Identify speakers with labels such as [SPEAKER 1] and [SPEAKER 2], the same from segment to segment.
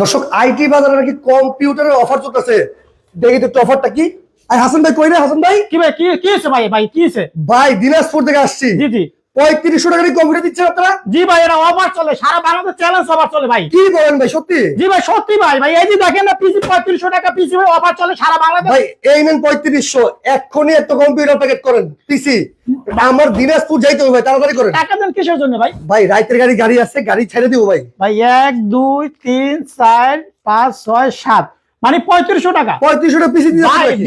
[SPEAKER 1] দর্শক আইটি বাজারে নাকি কম্পিউটারের অফার চলতেছে। দেখি তো অফারটা কি? আই হাসান ভাই কই রে হাসান ভাই?
[SPEAKER 2] কি ভাই কি কি আছে ভাই? ভাই কি আছে
[SPEAKER 1] ভাই দিনাজপুর থেকে আসছি।
[SPEAKER 2] জি জি।
[SPEAKER 1] পঁয়ত্রিশশো টাকা কম্পিউটার দিচ্ছেন আপনারা?
[SPEAKER 2] জি ভাই এটা অফার চলে। সারা বাংলাদেশ চ্যালেঞ্জ অফার চলে ভাই।
[SPEAKER 1] কি বলেন ভাই সত্যি?
[SPEAKER 2] জি ভাই সত্যি ভাই ভাই। এই যে দেখেন না পিসি পঁয়ত্রিশশো টাকা পিসি ভাই অফার চলে সারা বাংলাদেশ।
[SPEAKER 1] ভাই এই নেন পঁয়ত্রিশশো। এক্ষুনি একটা কম্পিউটার প্যাকেট করেন পিসি আমার দিনাজপুর যাইতে হবে ভাই তাড়াতাড়ি করেন।
[SPEAKER 2] টাকা দেন কিসের জন্য ভাই?
[SPEAKER 1] ভাই রাইতের গাড়ি গাড়ি আছে গাড়ি ছেড়ে দিব ভাই।
[SPEAKER 2] ভাই এক দুই তিন চার পাঁচ ছয় সাত। মানে পঁয়ত্রিশশো টাকা।
[SPEAKER 1] পঁয়ত্রিশশো টাকা পিসি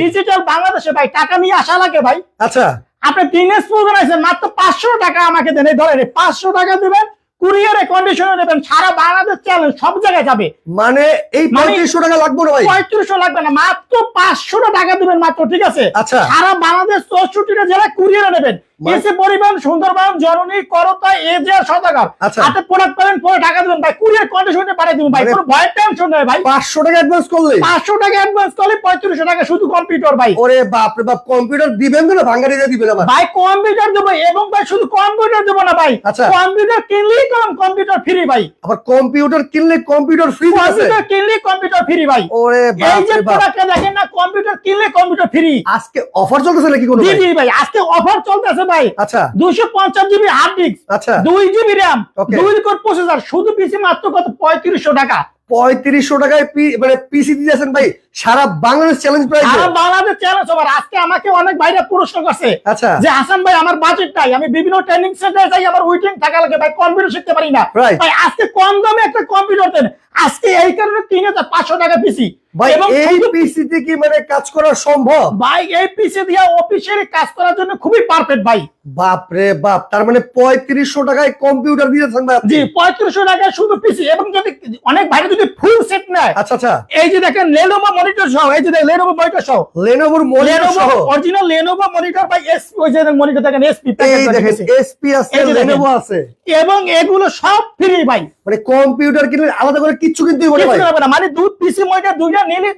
[SPEAKER 2] ডিজিটাল বাংলাদেশে ভাই টাকা নিয়ে আসা লাগে ভাই।
[SPEAKER 1] আচ্ছা।
[SPEAKER 2] আপনি দিনাজপুর বানাইছেন মাত্র পাঁচশো টাকা আমাকে দেন। এই ধরেন পাঁচশো টাকা দেবেন কুরিয়ারে কন্ডিশনে নেবেন সারা বাংলাদেশ চ্যালেঞ্জ সব জায়গায় যাবে।
[SPEAKER 1] মানে এই
[SPEAKER 2] মানে-
[SPEAKER 1] পঁয়ত্রিশশো টাকা লাগবে না ভাই?
[SPEAKER 2] পঁয়ত্রিশশো লাগবে না মাত্র পাঁচশো টাকা দিবেন মাত্র ঠিক আছে?
[SPEAKER 1] আচ্ছা।
[SPEAKER 2] সারা বাংলাদেশ চৌষট্টিটা জেলায় কুরিয়ারে নেবেন। এসে পরিবহন সুন্দরবন জননী করতা এজে সদাগর।
[SPEAKER 1] আচ্ছা।
[SPEAKER 2] আপনি প্রোডাক্ট পাবেন পরে টাকা দেবেন। ভাই কুরিয়ার কন্ডিশনে পাঠিয়ে দিবেন ভাই
[SPEAKER 1] মানে-
[SPEAKER 2] কোনো ভয়ের টেনশন নেই ভাই।
[SPEAKER 1] পাঁচশো টাকা অ্যাডভান্স করলে?
[SPEAKER 2] পাঁচশো টাকা অ্যাডভান্স করলে পঁয়ত্রিশশো টাকা শুধু কম্পিউটার ভাই।
[SPEAKER 1] ওরে বাপ রে বাপ কম্পিউটার দিবেন না ভাঙ্গারি দিয়ে দিবেন আবার।
[SPEAKER 2] ভাই কম্পিউটার দেবো এবং ভাই শুধু কম্পিউটার দেবো না ভাই।
[SPEAKER 1] আচ্ছা।
[SPEAKER 2] কম্পিউটার কিনলেই কম কম্পিউটার ফ্রি ভাই।
[SPEAKER 1] আবার কম্পিউটার কিনলে কম্পিউটার ফ্রি আছে
[SPEAKER 2] কম্পিউটার কিনলেই কম্পিউটার ফ্রি ভাই।
[SPEAKER 1] ওরে
[SPEAKER 2] এই যে প্রোডাক্টটা দেখেন না কম্পিউটার কিনলে কম্পিউটার ফ্রি
[SPEAKER 1] আজকে অফার চলতেছে নাকি কোনো
[SPEAKER 2] জি
[SPEAKER 1] ভাই?
[SPEAKER 2] জি ভাই আজকে অফার চলতেছে ভাই?
[SPEAKER 1] আচ্ছা।
[SPEAKER 2] দুইশো পঞ্চাশ জিবি হার্ড ডিস্ক
[SPEAKER 1] আচ্ছা।
[SPEAKER 2] দুই জিবি র্যাম
[SPEAKER 1] Okay.
[SPEAKER 2] দুই কোর প্রসেসর শুধু পিসি মাত্র কত? পঁয়ত্রিশশো টাকা।
[SPEAKER 1] পঁয়ত্রিশশো টাকায় মানে পিসি দিয়েছেন ভাই। সারা বাংলাদেশ চ্যালেঞ্জ প্রাইস
[SPEAKER 2] সারা বাংলাদেশ চ্যালেঞ্জ ওভার আজকে আমাকে অনেক বাইরে পুরস্কার করছে।
[SPEAKER 1] আচ্ছা।
[SPEAKER 2] যে হাসান ভাই আমার বাজেট নাই। আমি বিভিন্ন ট্রেনিং সেন্টারে যাই আমার উইটিং টাকা লাগে। ভাই কম্পিউটার শিখতে পারি না। ভাই আজকে কম দামে একটা কম্পিউটার দেন। আজকে এই কারণে তিন হাজার পাঁচশো টাকা পিসি
[SPEAKER 1] ভাই
[SPEAKER 2] এবং
[SPEAKER 1] এই পিসিতে কি মানে কাজ করা সম্ভব?
[SPEAKER 2] ভাই এই পিসি দিয়ে অফিসের কাজ করার জন্য খুবই পারফেক্ট ভাই।
[SPEAKER 1] বাপ রে বাপ তার মানে পঁয়ত্রিশশো টাকায় কম্পিউটার দিয়েছেন ভাই
[SPEAKER 2] জি পঁয়ত্রিশশো টাকা শুধু পিসি এবং যদি অনেক ভাইরা যদি ফুল সেট নেয়
[SPEAKER 1] আচ্ছা আচ্ছা।
[SPEAKER 2] এই যে দেখেন লেনোভো মনিটর সহ এই যে লেনোভো মনিটর সহ।
[SPEAKER 1] লেনোভোর মনিটর
[SPEAKER 2] লেনোভো
[SPEAKER 1] সহ।
[SPEAKER 2] অরিজিনাল লেনোভো মনিটর ভাই এসপি ওই যে মনিটর দেখেন এসপি
[SPEAKER 1] এই দেখেন। এসপি আছে। লেনোভো আছে।
[SPEAKER 2] এবং এগুলো সব ফ্রি ভাই।
[SPEAKER 1] মানে কম্পিউটার কিনলে আলাদা করে কিচ্ছু কিনতে হবে না
[SPEAKER 2] কিছু মানে দুধ পিসি মনিটর দুইটা নিলে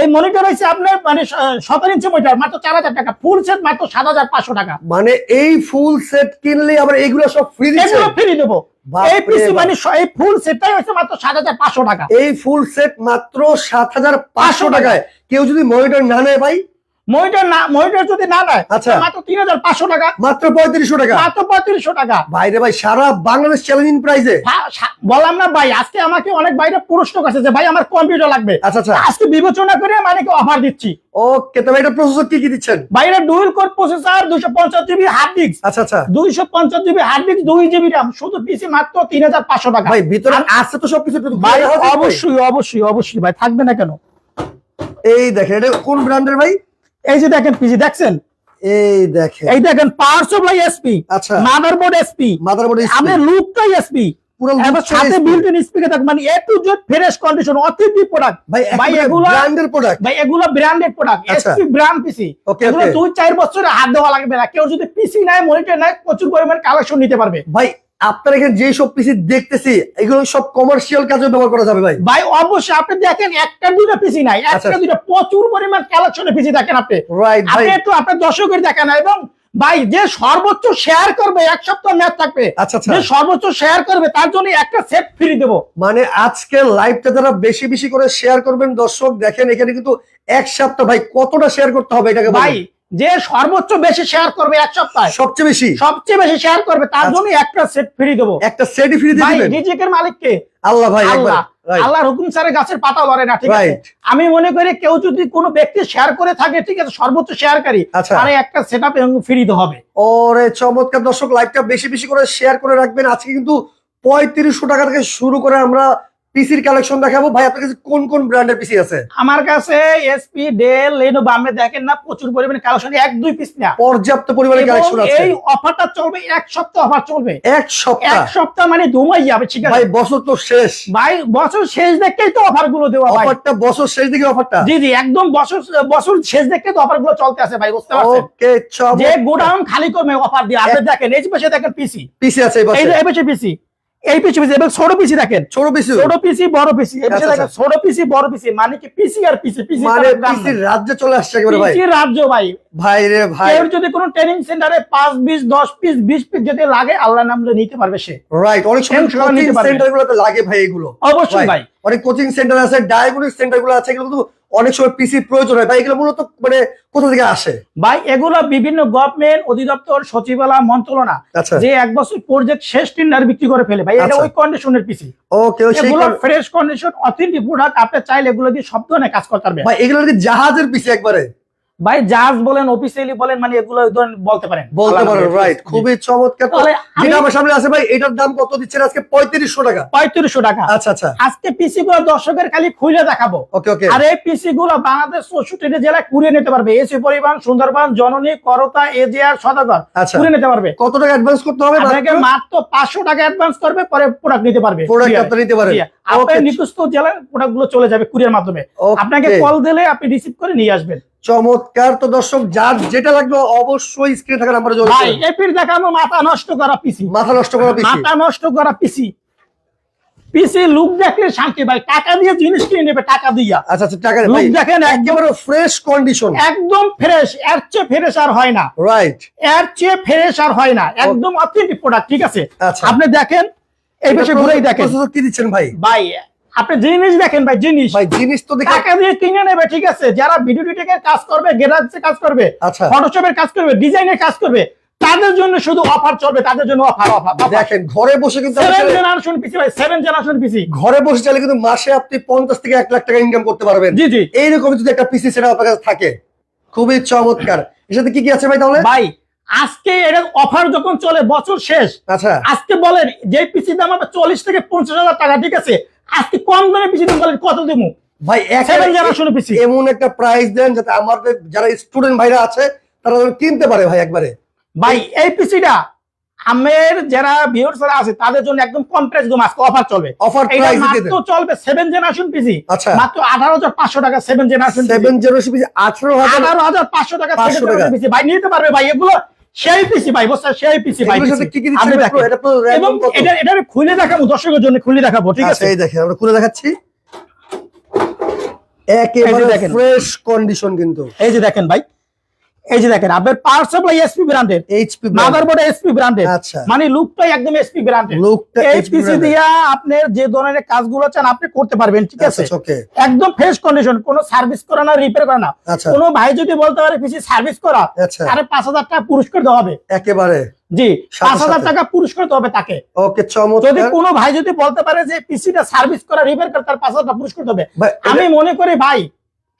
[SPEAKER 2] এই মনিটর হচ্ছে আপনার মানে সতেরো ইঞ্চি মনিটর মাত্র চার হাজার টাকা। ফুল সেট মাত্র সাত হাজার পাঁচশো টাকা।
[SPEAKER 1] মানে এই ফুল সেট কিনলে আবার এগুলো সব ফ্রি
[SPEAKER 2] ফ্রি দেবো। এই পিসি মানে এই ফুল সেটটাই হচ্ছে মাত্র সাত হাজার পাঁচশো টাকা।
[SPEAKER 1] এই ফুল সেট মাত্র সাত হাজার পাঁচশো টাকায়। কেউ যদি মনিটর না নেয় ভাই
[SPEAKER 2] না যদি না নেয়
[SPEAKER 1] আচ্ছা।
[SPEAKER 2] মাত্র তিন হাজার পাঁচশো টাকা।
[SPEAKER 1] মাত্র পঁয়ত্রিশশো টাকা।
[SPEAKER 2] মাত্র পঁয়ত্রিশশো টাকা।
[SPEAKER 1] বাইরে ভাই সারা বাংলাদেশ চ্যালেঞ্জিং প্রাইসে
[SPEAKER 2] বললাম না ভাই আজকে আমাকে অনেক বাইরে প্রশ্ন করছে যে ভাই আমার কম্পিউটার লাগবে।
[SPEAKER 1] আচ্ছা আচ্ছা।
[SPEAKER 2] আজকে বিবেচনা করে মানে অফার দিচ্ছি।
[SPEAKER 1] ওকে তবে এটা প্রসেসর কি কি দিচ্ছেন?
[SPEAKER 2] বাইরে ডুয়েল কোর প্রসেসর দুশো পঞ্চাশ জিবি হার্ড ডিস্ক
[SPEAKER 1] আচ্ছা আচ্ছা।
[SPEAKER 2] দুইশো পঞ্চাশ জিবি হার্ড ডিস্ক দুই জিবি শুধু পিসি মাত্র তিন হাজার পাঁচশো টাকা।
[SPEAKER 1] ভাই ভিতরে আছে তো সবকিছু
[SPEAKER 2] ভাই? অবশ্যই অবশ্যই অবশ্যই ভাই থাকবে না কেন?
[SPEAKER 1] এই দেখেন এটা কোন ব্র্যান্ডের ভাই?
[SPEAKER 2] এই যে দেখেন পিসি দেখছেন?
[SPEAKER 1] এই দেখেন।
[SPEAKER 2] এই দেখেন পাওয়ার সাপ্লাই এসপি
[SPEAKER 1] আচ্ছা।
[SPEAKER 2] মাদারবোর্ড এসপি
[SPEAKER 1] মাদারবোর্ড
[SPEAKER 2] আমাদের লুকটাই এসপি
[SPEAKER 1] পুরো
[SPEAKER 2] সাথে বিল্ট ইন স্পিকার থাকবে মানে A to Z fresh condition অতিথি প্রোডাক্ট
[SPEAKER 1] ভাই
[SPEAKER 2] ভাই এগুলো
[SPEAKER 1] ব্র্যান্ডের প্রোডাক্ট
[SPEAKER 2] ভাই এগুলো ব্র্যান্ডেড প্রোডাক্ট
[SPEAKER 1] আচ্ছা।
[SPEAKER 2] এসপি ব্র্যান্ড পিসি এগুলো দুই চার বছরে হাত দেওয়া লাগবে না। কেউ যদি পিসি নাই মনিটর নাই প্রচুর পরিমাণ কালেকশন নিতে পারবে।
[SPEAKER 1] ভাই আপনার এখানে যে সব পিসি দেখতেছি এগুলো সব কমার্শিয়াল কাজে ব্যবহার করা যাবে ভাই।
[SPEAKER 2] ভাই অবশ্যই আপনি দেখেন একটা দুইটা পিসি নাই
[SPEAKER 1] আচ্ছা।
[SPEAKER 2] একটা দুইটা প্রচুর পরিমাণ কালেকশনে পিসি দেখেন আপনি।
[SPEAKER 1] রাইট ভাই।
[SPEAKER 2] একটু আপনার দর্শকের দেখেন এবং ভাই যে সর্বোচ্চ শেয়ার করবে এক সপ্তাহ ম্যাচ থাকবে।
[SPEAKER 1] আচ্ছা আচ্ছা।
[SPEAKER 2] যে সর্বোচ্চ শেয়ার করবে তার জন্য একটা সেট ফ্রি দেবো।
[SPEAKER 1] মানে আজকে লাইভটা যারা বেশি বেশি করে শেয়ার করবেন দর্শক দেখেন এখানে কিন্তু এক সপ্তাহ ভাই কতটা শেয়ার করতে হবে এটাকে
[SPEAKER 2] ভাই যে সর্বোচ্চ বেশি শেয়ার করবে এক সপ্তাহে।
[SPEAKER 1] সবচেয়ে বেশি?
[SPEAKER 2] সবচেয়ে বেশি শেয়ার করবে তার
[SPEAKER 1] আচ্ছা।
[SPEAKER 2] জন্য একটা সেট ফ্রি দেবো।
[SPEAKER 1] একটা সেটি ফ্রি দিবেন?
[SPEAKER 2] রিজিকের মালিককে?
[SPEAKER 1] আল্লাহ ভাই
[SPEAKER 2] আল্লাহ। আল্লাহর হুকুম ছাড়া গাছের পাতা লড়ে না ঠিক আছে? আমি মনে করি কেউ যদি কোনো ব্যক্তি শেয়ার করে থাকে ঠিক আছে সর্বোচ্চ শেয়ারকারী
[SPEAKER 1] আচ্ছা।
[SPEAKER 2] তাহলে একটা সেট আপ ফ্রি দিতে হবে।
[SPEAKER 1] ওরে চমৎকার। দর্শক লাইভটা বেশি বেশি করে শেয়ার করে রাখবেন। আজকে কিন্তু পঁয়ত্রিশশো টাকা থেকে শুরু করে আমরা পিসির কালেকশন দেখাবো। ভাই আপনার কাছে কোন কোন ব্র্যান্ডের পিসি আছে?
[SPEAKER 2] আমার কাছে এসপি ডেল লেনোভো আপনি দেখেন না প্রচুর পরিমাণে কালেকশন এক দুই পিস না।
[SPEAKER 1] পর্যাপ্ত পরিমাণে কালেকশন আছে।
[SPEAKER 2] এই অফারটা চলবে এক সপ্তাহ অফার চলবে।
[SPEAKER 1] এক সপ্তাহ?
[SPEAKER 2] এক সপ্তাহ মানে দুমাই যাবে ঠিক আছে?
[SPEAKER 1] ভাই বছর তো শেষ।
[SPEAKER 2] ভাই বছর শেষ দেখতেই তো অফারগুলো দেওয়া ভাই।
[SPEAKER 1] অফারটা বছর শেষ দিকে অফারটা
[SPEAKER 2] জি জি একদম বছর বছর শেষ দেখতে তো অফারগুলো চলতে আছে ভাই বুঝতে পারছেন?
[SPEAKER 1] ওকে
[SPEAKER 2] যে গোডাউন খালি করবে অফার দিয়ে আপনি দেখেন এই পাশে দেখেন পিসি
[SPEAKER 1] পিসি আছে এই
[SPEAKER 2] এই
[SPEAKER 1] পাশে
[SPEAKER 2] এই পাশে পিসি এই পিসি পিসি এবং ছোট পিসি দেখেন।
[SPEAKER 1] ছোট পিসি।
[SPEAKER 2] ছোট পিসি বড় পিসি এই পিসি
[SPEAKER 1] আচ্ছা,
[SPEAKER 2] দেখেন ছোট পিসি বড় পিসি মানে কি পিসি আর পিসি? পিসি
[SPEAKER 1] মানে পিসির রাজ্যে চলে আসছে একেবারে ভাই।
[SPEAKER 2] পিসি রাজ্য ভাই।
[SPEAKER 1] ভাই রে ভাই।
[SPEAKER 2] কেউ যদি কোনো ট্রেনিং সেন্টারে পাঁচ বিশ দশ পিস বিশ পিস যদি লাগে আল্লাহ নাম দিয়ে নিতে পারবে সে।
[SPEAKER 1] রাইট অনেক সময়
[SPEAKER 2] Same সময়
[SPEAKER 1] কোচিং
[SPEAKER 2] নিতে
[SPEAKER 1] সেন্টার গুলোতে লাগে ভাই এগুলো।
[SPEAKER 2] অবশ্যই ভাই।
[SPEAKER 1] অনেক কোচিং সেন্টার আছে ডায়াগনোস্টিক সেন্টারগুলো আছে এগুলো কিন্তু অনেক সময় পিসি প্রয়োজন হয় ভাই এগুলো মূলত মানে কোথা থেকে আসে?
[SPEAKER 2] ভাই এগুলো বিভিন্ন গভর্নমেন্ট অধিদপ্তর সচিবালয় মন্ত্রণা
[SPEAKER 1] আচ্ছা।
[SPEAKER 2] যে এক বছর প্রজেক্ট শেষ টেন্ডার বিক্রি করে ফেলে। ভাই এটা
[SPEAKER 1] আচ্ছা।
[SPEAKER 2] ওই কন্ডিশনের পিসি
[SPEAKER 1] ওকে
[SPEAKER 2] এগুলো ফ্রেশ কন্ডিশন অথেন্টিক প্রোডাক্ট আপনি চাইলে এগুলো দিয়ে সব ধরনের কাজ করতে পারবেন।
[SPEAKER 1] ভাই এগুলো কি জাহাজের পিসি একবারে?
[SPEAKER 2] ভাই জাজ বলেন অফিসিয়ালি বলেন মানে এগুলো বলতে পারেন।
[SPEAKER 1] বলতে
[SPEAKER 2] আল্লাহ
[SPEAKER 1] পারো
[SPEAKER 2] হাফেজ।
[SPEAKER 1] রাইট খুবই চমৎকার।
[SPEAKER 2] তাহলে
[SPEAKER 1] যেটা আমার সামনে আছে ভাই এটার দাম কত দিচ্ছেন আজকে? পঁয়ত্রিশশো টাকা।
[SPEAKER 2] পঁয়ত্রিশশো টাকা।
[SPEAKER 1] আচ্ছা আচ্ছা।
[SPEAKER 2] আজকে পিসি গুলো দর্শকের খালি খুলে দেখাবো।
[SPEAKER 1] ওকে ওকে।
[SPEAKER 2] আর এই পিসি গুলো বাংলাদেশ চৌষট্টি জেলায় কুড়িয়ে নিতে পারবে। এসি পরিবহন সুন্দরবন জননী করতা এজিআর সদাগর
[SPEAKER 1] আচ্ছা।
[SPEAKER 2] কুড়িয়ে নিতে পারবে।
[SPEAKER 1] কত টাকা অ্যাডভান্স করতে হবে
[SPEAKER 2] আপনাকে মাত্র? পাঁচশো টাকা অ্যাডভান্স করবে পরে প্রোডাক্ট নিতে পারবে।
[SPEAKER 1] প্রোডাক্ট আপনি নিতে পারেন।
[SPEAKER 2] আপনার নিকটস্থ জেলায় প্রোডাক্টগুলো চলে যাবে কুরিয়ার মাধ্যমে। আপনাকে কল দিলে আপনি রিসিভ করে নিয়ে আসবেন।
[SPEAKER 1] চমৎকার। তো দর্শক যার যেটা লাগবে অবশ্যই স্ক্রিনে থাকা নাম্বারে যোগাযোগ
[SPEAKER 2] ভাই। এপির দেখানো মাথা নষ্ট করা পিসি।
[SPEAKER 1] মাথা নষ্ট করা পিসি।
[SPEAKER 2] মাথা নষ্ট করা পিসি। পিসি লুক দেখলে শান্তি ভাই। টাকা দিয়ে জিনিস কিনে নেবে টাকা দিয়া।
[SPEAKER 1] আচ্ছা আচ্ছা টাকা
[SPEAKER 2] লুক দেখেন একদম
[SPEAKER 1] একেবারে ফ্রেশ কন্ডিশন
[SPEAKER 2] একদম ফ্রেশ এর চেয়ে ফ্রেশ আর হয় না।
[SPEAKER 1] রাইট
[SPEAKER 2] এর চেয়ে ফ্রেশ আর হয় না। একদম অথেন্টিক প্রোডাক্ট ঠিক আছে?
[SPEAKER 1] আচ্ছা।
[SPEAKER 2] আপনি দেখেন এই পাশে ঘুরেই দেখেন।
[SPEAKER 1] কি দিচ্ছেন ভাই?
[SPEAKER 2] ভাই আপনি জিনিস দেখেন ভাই জিনিস
[SPEAKER 1] ভাই জিনিস তো দেখে
[SPEAKER 2] টাকা দিয়ে কিনে নেবে ঠিক আছে? যারা ভিডিও কাজ করবে গ্রাফিক্সের কাজ করবে
[SPEAKER 1] আচ্ছা।
[SPEAKER 2] ফটোশপের কাজ করবে ডিজাইনের কাজ করবে তাদের জন্য শুধু অফার চলবে তাদের জন্য অফার অফার
[SPEAKER 1] দেখেন ঘরে বসে কিন্তু
[SPEAKER 2] সেভেন জেনারেশন পিসি ভাই সেভেন জেনারেশন পিসি
[SPEAKER 1] ঘরে বসে চাইলে কিন্তু মাসে আপনি পঞ্চাশ থেকে এক লাখ টাকা ইনকাম করতে পারবেন।
[SPEAKER 2] জি জি।
[SPEAKER 1] এইরকম যদি একটা পিসি সেটা আপনার কাছে থাকে খুবই চমৎকার। এর সাথে কি কি আছে ভাই তাহলে?
[SPEAKER 2] ভাই আজকে এর অফার যখন চলে বছর শেষ।
[SPEAKER 1] আচ্ছা।
[SPEAKER 2] আজকে বলেন যে পিসি দাম হবে চল্লিশ থেকে পঞ্চাশ হাজার টাকা ঠিক আছে? আজকে কম দামে পিসি বলেন কত দেবো
[SPEAKER 1] ভাই
[SPEAKER 2] সেভেন
[SPEAKER 1] একেবারে
[SPEAKER 2] জেনারেশন পিসি
[SPEAKER 1] এমন একটা প্রাইস দেন যাতে আমাদের যারা স্টুডেন্ট ভাইরা আছে তারা কিনতে পারে ভাই একবারে।
[SPEAKER 2] ভাই এই পিসিটা আমের যারা ভিউয়ার্সরা আছে তাদের জন্য একদম কম প্রাইস একদম আজকে অফার চলবে।
[SPEAKER 1] অফার প্রাইস দিয়ে
[SPEAKER 2] মাত্র চলবে সেভেন জেনারেশন পিসি
[SPEAKER 1] আচ্ছা।
[SPEAKER 2] মাত্র আঠারো হাজার পাঁচশো টাকা সেভেন জেনারেশন
[SPEAKER 1] সেভেন জিরো সিপি আঠারো হাজার
[SPEAKER 2] হাজার পাঁচশো টাকা
[SPEAKER 1] 500
[SPEAKER 2] 7th
[SPEAKER 1] টাকা।
[SPEAKER 2] generation ভাই নিতে পারবে ভাই এগুলো সেই পিসি ভাই বসে সেই পিসি ভাই
[SPEAKER 1] কি কি দিচ্ছেন এটা তো
[SPEAKER 2] এবং এটা এটা খুলে দেখাবো দর্শকের জন্য খুলে দেখাবো ঠিক
[SPEAKER 1] আচ্ছা
[SPEAKER 2] আছে?
[SPEAKER 1] এই দেখেন আমরা খুলে দেখাচ্ছি। একেবারে
[SPEAKER 2] দেখেন।
[SPEAKER 1] ফ্রেশ কন্ডিশন কিন্তু।
[SPEAKER 2] এই যে দেখেন ভাই এই যে দেখেন আপনার পাওয়ার সাপ্লাই এসপি ব্র্যান্ডের
[SPEAKER 1] এইচপি
[SPEAKER 2] মাদারবোর্ড এসপি ব্র্যান্ডের
[SPEAKER 1] আচ্ছা।
[SPEAKER 2] মানে লুকটাই একদম এসপি ব্র্যান্ডের
[SPEAKER 1] লুকটা
[SPEAKER 2] এই পিসি দিয়া আপনি যে ধরনের কাজগুলো চান আপনি করতে পারবেন ঠিক আছে?
[SPEAKER 1] ওকে
[SPEAKER 2] একদম ফ্রেশ কন্ডিশন কোনো সার্ভিস করা না রিপেয়ার করা না।
[SPEAKER 1] আচ্ছা।
[SPEAKER 2] কোনো ভাই যদি বলতে পারে পিসি সার্ভিস করা
[SPEAKER 1] আচ্ছা।
[SPEAKER 2] তাহলে পাঁচ হাজার টাকা পুরস্কার দেওয়া হবে।
[SPEAKER 1] একেবারে।
[SPEAKER 2] জি পাঁচ হাজার। টাকা পুরস্কার দেওয়া হবে তাকে।
[SPEAKER 1] ওকে
[SPEAKER 2] যদি
[SPEAKER 1] চমৎকার
[SPEAKER 2] কোনো ভাই যদি বলতে পারে যে পিসিটা সার্ভিস করা রিপেয়ার করে তার পাঁচ হাজার টাকা পুরস্কার দেবে আমি মনে করি ভাই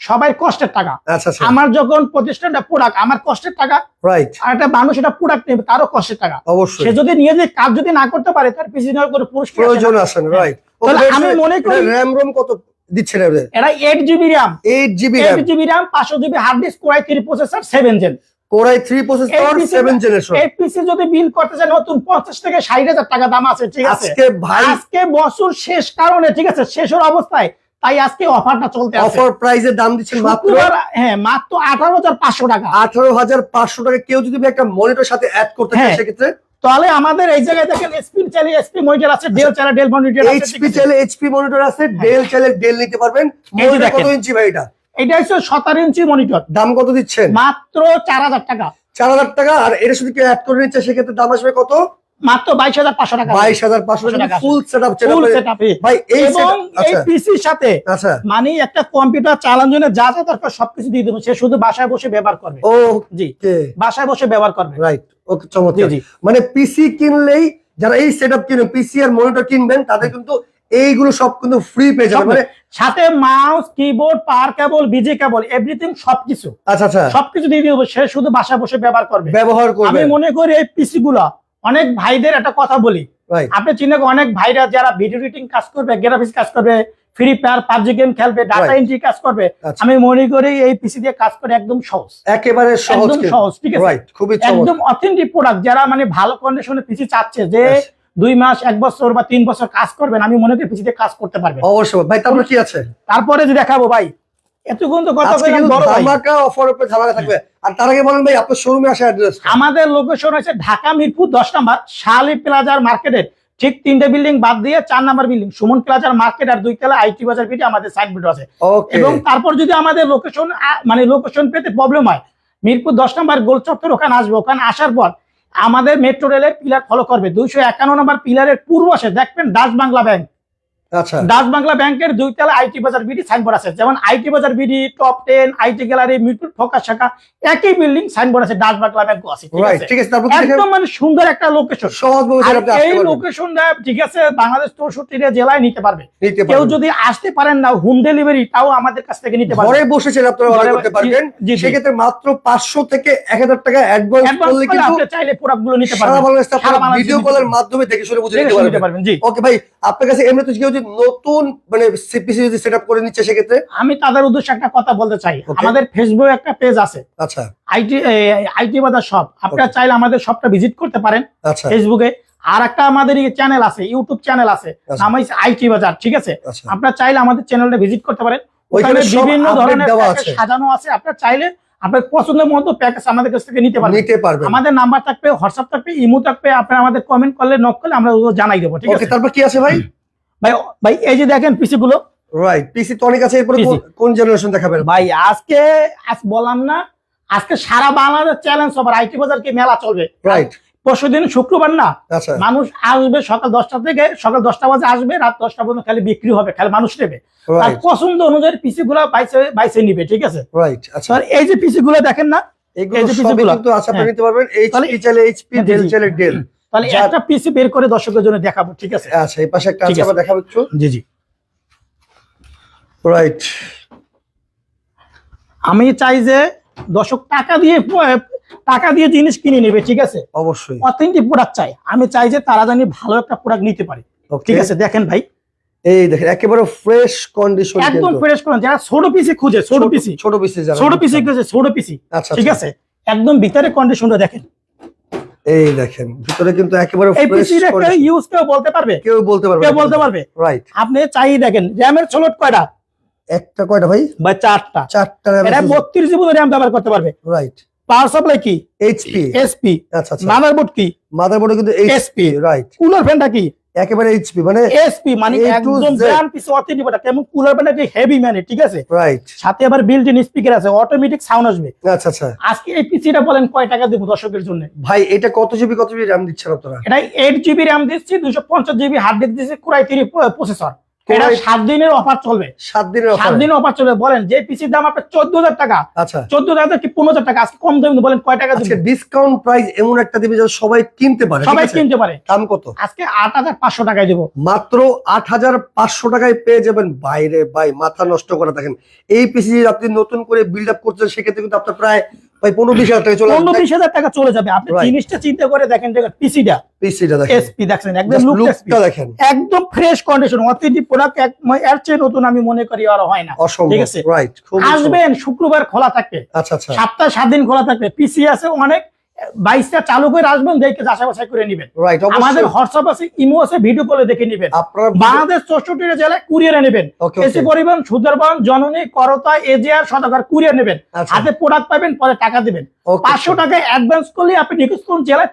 [SPEAKER 2] সবাই কষ্টের টাকা।
[SPEAKER 1] আচ্ছা আচ্ছা।
[SPEAKER 2] আমার যখন প্রতিষ্ঠানটা প্রোডাক্ট আমার কষ্টের টাকা।
[SPEAKER 1] রাইট
[SPEAKER 2] আর একটা মানুষ এটা প্রোডাক্ট নেবে তারও কষ্টের টাকা।
[SPEAKER 1] অবশ্যই।
[SPEAKER 2] সে যদি নিয়ে যে কাজ যদি না করতে পারে তার নেওয়ার করে পুরস্কার আসে না।
[SPEAKER 1] রাইট
[SPEAKER 2] তাহলে আমি মনে করি-
[SPEAKER 1] র্যাম রোম কত
[SPEAKER 2] এটা eight GB RAM
[SPEAKER 1] eight GB
[SPEAKER 2] eight
[SPEAKER 1] RAM
[SPEAKER 2] GB RAM পাঁচশো GB hard disk core i three processor seven gen
[SPEAKER 1] core i three processor
[SPEAKER 2] এই PC
[SPEAKER 1] সেভেন জেনারেশন
[SPEAKER 2] এই পিসি যদি বিল করতে চায় নতুন পঞ্চাশ থেকে ষাট হাজার টাকা দাম আছে ঠিক আছে?
[SPEAKER 1] আজকে ভাই
[SPEAKER 2] আজকে বছর শেষ কারণে ঠিক আছে? শেষের অবস্থায় তাই আজকে অফারটা চলতে
[SPEAKER 1] অফার প্রাইসের দাম দিচ্ছেন মাত্র
[SPEAKER 2] হ্যাঁ মাত্র আঠারো হাজার পাঁচশো টাকা।
[SPEAKER 1] আঠারো হাজার পাঁচশো টাকা। কেউ যদি একটা মনিটর সাথে অ্যাড করতে চায়
[SPEAKER 2] হ্যাঁ।
[SPEAKER 1] সেক্ষেত্রে?
[SPEAKER 2] তাহলে আমাদের এই জায়গায় দেখেন এসপি চাইলে এসপি মনিটর আছে ডেল চাইলে ডেল মনিটর আছে
[SPEAKER 1] এইচপি? চাইলে এইচপি মনিটর আছে ডেল চাইলে ডেল নিতে পারবেন। মনিটর কত ইঞ্চি ভাই এটা?
[SPEAKER 2] এটা হচ্ছে সতেরো ইঞ্চি মনিটর
[SPEAKER 1] দাম কত দিচ্ছেন?
[SPEAKER 2] মাত্র চার হাজার টাকা।
[SPEAKER 1] চার হাজার টাকা। আর এটা শুধু কেউ অ্যাড করে নিচ্ছে সেক্ষেত্রে দাম আসবে কত?
[SPEAKER 2] মাত্র বাইশ হাজার পাঁচশো টাকা।
[SPEAKER 1] বাইশ হাজার পাঁচশো টাকা। Full set up
[SPEAKER 2] full setup
[SPEAKER 1] ভাই
[SPEAKER 2] এবং এই
[SPEAKER 1] আচ্ছা।
[SPEAKER 2] পিসির সাথে
[SPEAKER 1] আচ্ছা।
[SPEAKER 2] মানে একটা কম্পিউটার চালানোর জন্য যা যা দরকার সবকিছু দিয়ে দেবো। সে শুধু বাসায় বসে ব্যবহার করবে।
[SPEAKER 1] ও
[SPEAKER 2] জি। বাসায় বসে ব্যবহার করবে।
[SPEAKER 1] রাইট ওকে চমৎকার। মানে পিসি কিনলেই যারা এই সেট আপ কিনবেন পিসি আর মনিটর কিনবেন তাদের কিন্তু এইগুলো সব কিন্তু ফ্রি পেয়ে যাবে মানে
[SPEAKER 2] সাথে মাউস কিবোর্ড পাওয়ার কেবল বিজে কেবল এভরিথিং সবকিছু।
[SPEAKER 1] আচ্ছা আচ্ছা।
[SPEAKER 2] সবকিছু দিয়ে দেবো। সে শুধু বাসায় বসে ব্যবহার করবে।
[SPEAKER 1] ব্যবহার
[SPEAKER 2] করবে।
[SPEAKER 1] আমি
[SPEAKER 2] মনে করি এই পিসি গুলা অনেক ভাইদের একটা কথা বলি। আপনি চিনে অনেক ভাইরা যারা ভিডিও এডিটিং কাজ করবে গ্রাফিক্স কাজ করবে ফ্রি ফায়ার পাবজি গেম খেলবে ডাটা এন্ট্রি কাজ করবে
[SPEAKER 1] আচ্ছা।
[SPEAKER 2] আমি মনে করি এই পিসি দিয়ে কাজ করে একদম সহজ।
[SPEAKER 1] একেবারে সহজ
[SPEAKER 2] একদম সহজ ঠিক আছে?
[SPEAKER 1] খুবই
[SPEAKER 2] একদম অথেন্টিক প্রোডাক্ট যারা মানে ভালো কন্ডিশনে পিসি চাচ্ছে যে দুই মাস এক বছর বা তিন বছর কাজ করবেন আমি মনে করি পিসিতে কাজ করতে পারবেন।
[SPEAKER 1] অবশ্যই। ভাই তারপর কি আছে?
[SPEAKER 2] তারপরে যে দেখাবো ভাই এতক্ষণ তো কথা
[SPEAKER 1] আজকে
[SPEAKER 2] বড় ভাই।
[SPEAKER 1] ধামাকা অফার উপরে ধামাকা থাকবে। আর তার আগে বলেন ভাই আপনার শোরুমে আসা অ্যাড্রেস
[SPEAKER 2] আমাদের লোকেশন ঢাকা মিরপুর দশ নম্বর শালি প্লাজার মার্কেটের ঠিক তিনটে বিল্ডিং বাদ দিয়ে চার নাম্বার বিল্ডিং সুমন প্লাজার মার্কেট আর দুই তলা আইটি বাজার পিঠে আমাদের সাইনবোর্ড আছে। এবং তারপর যদি আমাদের লোকেশন মানে লোকেশন পেতে প্রবলেম হয় মিরপুর দশ নম্বর গোল চত্বর ওখানে আসবে। ওখানে আসার পর আমাদের মেট্রো রেলের পিলার ফলো করবে। দুইশো একান্ন নম্বর পিলারের পূর্ব পাশে দেখবেন Dutch Bangla bank Dutch Bangla ব্যাংকের দুই তলা আইটি বাজার বিডি সাইনবোর্ড আছে। যেমন IT Bazar BD top ten IT gallery Mirpur focus শাখা একই বিল্ডিং সাইনবোর্ড আছে ডাচ বাংলা ব্যাংক আছে ঠিক আছে?
[SPEAKER 1] ঠিক আছে তারপর কি দেখেন
[SPEAKER 2] একদম মানে সুন্দর একটা লোকেশন
[SPEAKER 1] সহজভাবে
[SPEAKER 2] আর
[SPEAKER 1] সেটা আপনি আসতে
[SPEAKER 2] এই লোকেশনটা ঠিক আছে বাংলাদেশ চৌষট্টিটা জেলায় নিতে পারবে। কেউ যদি আসতে পারেন না হোম ডেলিভারি তাও আমাদের কাছ থেকে নিতে
[SPEAKER 1] ঘরে বসে সেটা আপনারা অর্ডার করতে পারবেন।
[SPEAKER 2] জি, জি।
[SPEAKER 1] সেক্ষেত্রে মাত্র পাঁচশো থেকে এক হাজার টাকা অ্যাডভান্স
[SPEAKER 2] অ্যাডভান্স
[SPEAKER 1] করলে
[SPEAKER 2] করলে
[SPEAKER 1] কিন্তু
[SPEAKER 2] আপনি চাইলে নিতে পারবেন। সারা
[SPEAKER 1] ভিডিও কলের মাধ্যমে দেখে শুনে বুঝে নিতে পারবেন।
[SPEAKER 2] জি।
[SPEAKER 1] ওকে ভাই আপনার কাছে এমনিতে কেউ যদি নতুন মানে সিপিসি যদি সেট করে নিচ্ছে সেক্ষেত্রে?
[SPEAKER 2] আমি তাদের উদ্দেশ্যে একটা কথা বলতে চাই। আমাদের ফেসবুকে একটা পেজ আছে।
[SPEAKER 1] আচ্ছা।
[SPEAKER 2] আইটি আইটি বাজার শপ আপনারা চাইলে আমাদের শপটা ভিজিট করতে পারেন
[SPEAKER 1] আচ্ছা।
[SPEAKER 2] ফেসবুকে আর একটা আমাদের চ্যানেল আছে ইউটিউব চ্যানেল আছে
[SPEAKER 1] আচ্ছা।
[SPEAKER 2] নাম হচ্ছে আইটি বাজার ঠিক আছে?
[SPEAKER 1] আচ্ছা।
[SPEAKER 2] আপনারা চাইলে আমাদের চ্যানেলটা ভিজিট করতে পারেন।
[SPEAKER 1] ওইখানে
[SPEAKER 2] ওখানে বিভিন্ন ধরনের। সাজানো আছে। আপনারা চাইলে আপনার পছন্দের মতো প্যাকেজ আমাদের কাছ থেকে নিতে পারবেন।
[SPEAKER 1] নিতে পারবেন।
[SPEAKER 2] আমাদের নাম্বার থাকবে হোয়াটসঅ্যাপ থাকবে ইমো থাকবে। আপনারা আমাদের কমেন্ট করলে নক করলে আমরা জানাই দেবো ঠিক আছে?
[SPEAKER 1] তারপর কি আছে ভাই?
[SPEAKER 2] ভাই ভাই এই যে দেখেন পিসি গুলো।
[SPEAKER 1] রাইট পিসি তো অনেক আছে এরপরে কোন- জেনারেশন দেখাবেন?
[SPEAKER 2] ভাই আজকে আজ বললাম না আজকে সারা বাংলাদেশ চ্যালেঞ্জ হবে আইটি বাজার কি মেলা চলবে?
[SPEAKER 1] রাইট
[SPEAKER 2] পরশু দিন শুক্রবার না?
[SPEAKER 1] আচ্ছা।
[SPEAKER 2] মানুষ আসবে সকাল দশটা থেকে সকাল দশটা বাজে আসবে রাত দশটা পর্যন্ত খালি বিক্রি হবে খালি মানুষ নেবে। তার পছন্দ অনুযায়ী পিসি গুলো বাইসে বাইসে নিবে ঠিক আছে?
[SPEAKER 1] রাইট আচ্ছা।
[SPEAKER 2] এই যে পিসি গুলো দেখেন না এই যে পিসিগুলো।
[SPEAKER 1] কিন্তু আছে আপনি
[SPEAKER 2] হ্যাঁ।
[SPEAKER 1] নিতে পারবেন এইচপি চাইলে এইচপি ডেল। চাইলে ডেল
[SPEAKER 2] তাহলে একটা পিসি বের করে দর্শকের জন্য দেখাবো ঠিক আছে?
[SPEAKER 1] আচ্ছা এই পাশে একটা আছে। দেখাবো একটু?
[SPEAKER 2] জি জি।
[SPEAKER 1] রাইট
[SPEAKER 2] আমি চাই যে দর্শক টাকা দিয়ে টাকা দিয়ে জিনিস কিনে নেবে ঠিক আছে?
[SPEAKER 1] অবশ্যই।
[SPEAKER 2] অথেন্টিক প্রোডাক্ট চাই। আমি চাই যে তারা জানি ভালো একটা প্রোডাক্ট নিতে পারে। ঠিক আছে দেখেন ভাই।
[SPEAKER 1] এই দেখেন একেবারে ফ্রেশ কন্ডিশন
[SPEAKER 2] একদম ফ্রেশ করেন যারা ছোট পিসি খুঁজে ছোট পিসি
[SPEAKER 1] ছোট পিসি যারা
[SPEAKER 2] ছোট পিসি খুঁজে ছোট পিসি
[SPEAKER 1] আচ্ছা
[SPEAKER 2] ঠিক
[SPEAKER 1] আচ্ছা।
[SPEAKER 2] আছে? একদম ভিতরে কন্ডিশনটা দেখেন।
[SPEAKER 1] এই দেখেন ভিতরে কিন্তু একেবারে
[SPEAKER 2] এই পিসির একটা ইউজ কেউ বলতে পারবে?
[SPEAKER 1] কেউ বলতে পারবে
[SPEAKER 2] কেউ বলতে পারবে?
[SPEAKER 1] রাইট
[SPEAKER 2] আপনি চাই দেখেন র্যামের স্লট কয়টা?
[SPEAKER 1] একটা কয়টা ভাই?
[SPEAKER 2] বা চারটা।
[SPEAKER 1] চারটা
[SPEAKER 2] এটা বত্রিশ জিবি র্যাম ব্যবহার করতে পারবে।
[SPEAKER 1] রাইট
[SPEAKER 2] পাওয়ার সাপ্লাই কি?
[SPEAKER 1] এইচপি
[SPEAKER 2] এসপি
[SPEAKER 1] আচ্ছা আচ্ছা।
[SPEAKER 2] মাদারবোর্ড কি?
[SPEAKER 1] মাদারবোর্ডে কিন্তু এইচপি রাইট
[SPEAKER 2] কুলার ফ্যানটা কি?
[SPEAKER 1] একেবারে এইচপি মানে
[SPEAKER 2] এসপি মানে একদম ব্র্যান্ড পিস অথেন্টিক কেমন কুলার মানে যে হেভি মানে ঠিক আছে?
[SPEAKER 1] রাইট
[SPEAKER 2] সাথে আবার বিল্ট ইন স্পিকার আছে অটোমেটিক সাউন্ড আসবে।
[SPEAKER 1] আচ্ছা আচ্ছা।
[SPEAKER 2] আজকে এই পিসিটা বলেন কয় টাকা দেব দর্শকের জন্য?
[SPEAKER 1] ভাই এটা কত জিবি কত জিবি র্যাম দিচ্ছেন আপনারা?
[SPEAKER 2] এটা এইট জিবি র্যাম দিচ্ছি দুশো পঞ্চাশ জিবি হার্ড ডিস্ক দিচ্ছি কুড়াই তিরি প্রসেসর এটা সাত দিনের অফার চলবে।
[SPEAKER 1] সাত দিনের
[SPEAKER 2] সাত
[SPEAKER 1] অফার
[SPEAKER 2] দিনের অফার চলবে। বলেন যে পিসির দাম আপনার চোদ্দ হাজার টাকা
[SPEAKER 1] আচ্ছা।
[SPEAKER 2] চোদ্দ হাজার কি পনেরো হাজার টাকা? আজকে কম দামে বলেন কয় টাকা
[SPEAKER 1] ডিসকাউন্ট প্রাইস এমন একটা দিবে সবাই কিনতে পারে
[SPEAKER 2] সবাই কিনতে পারে।
[SPEAKER 1] দাম কত?
[SPEAKER 2] আজকে আট হাজার পাঁচশো টাকায় দেবো।
[SPEAKER 1] মাত্র আট হাজার পাঁচশো টাকায় পেয়ে যাবেন। বাইরে ভাই মাথা নষ্ট করে দেখেন এই পিসি আপনি নতুন করে বিল্ড আপ করছেন সেক্ষেত্রে কিন্তু আপনার প্রায় ভাই পনেরো বিশ হাজার টাকা চলে
[SPEAKER 2] পনেরো বিশ হাজার টাকা চলে যাবে। আপনি জিনিসটা চিন্তা করে দেখেন পিসিটা
[SPEAKER 1] পিসিটা দেখেন।
[SPEAKER 2] এসপি একদম
[SPEAKER 1] Just লুকটা দেখেন।
[SPEAKER 2] একদম ফ্রেশ কন্ডিশন প্রোডাক্ট এক এর চেয়ে নতুন আমি মনে করি আর হয় না। ঠিক আছে।
[SPEAKER 1] রাইট
[SPEAKER 2] আসবেন শুক্রবার খোলা থাকবে।
[SPEAKER 1] আচ্ছা আচ্ছা।
[SPEAKER 2] সপ্তাহে সাত দিন খোলা থাকবে। পিসি আছে অনেক বাইশটা চালু করে আসবেন দেখে যাচাই করে নিবেন।
[SPEAKER 1] রাইট
[SPEAKER 2] আমাদের হোয়াটসঅ্যাপ আছে ইমো আছে ভিডিও কলে দেখে নিবেন।
[SPEAKER 1] আপনারা
[SPEAKER 2] বাংলাদেশ চৌষট্টি জেলায় কুরিয়ারে নেবেন। এসি পরিবহন সুন্দরবন জননী করতা এজিআর সদকার কুরিয়ার নেবেন।
[SPEAKER 1] আচ্ছা।
[SPEAKER 2] হাতে প্রোডাক্ট পাবেন পরে টাকা দিবেন। পাঁচশো টাকা অ্যাডভান্স করলে আপনি নিকুস্তন জেলায়